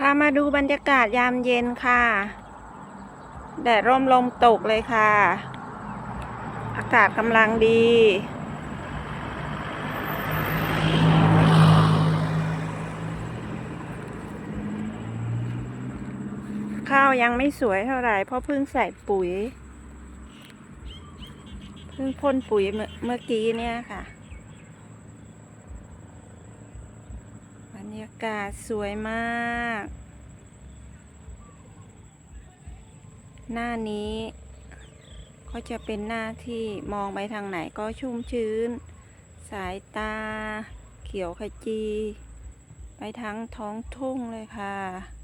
พามาดูบรรยากาศยามเย็นค่ะ แดดร่มลมตกเลยค่ะ อากาศกำลังดี ข้าวยังไม่สวยเท่าไหร่เพราะเพิ่งใส่ปุ๋ย เพิ่งพ่นปุ๋ยเมื่อกี้เนี่ยค่ะ บร รยากาศสวยมาก หน้านี้ก็จะเป็นหน้าที่มองไปทางไหนก็ชุ่มชื้น สายตา เขียวขจี ไปทั้งท้องทุ่งเลยค่ะ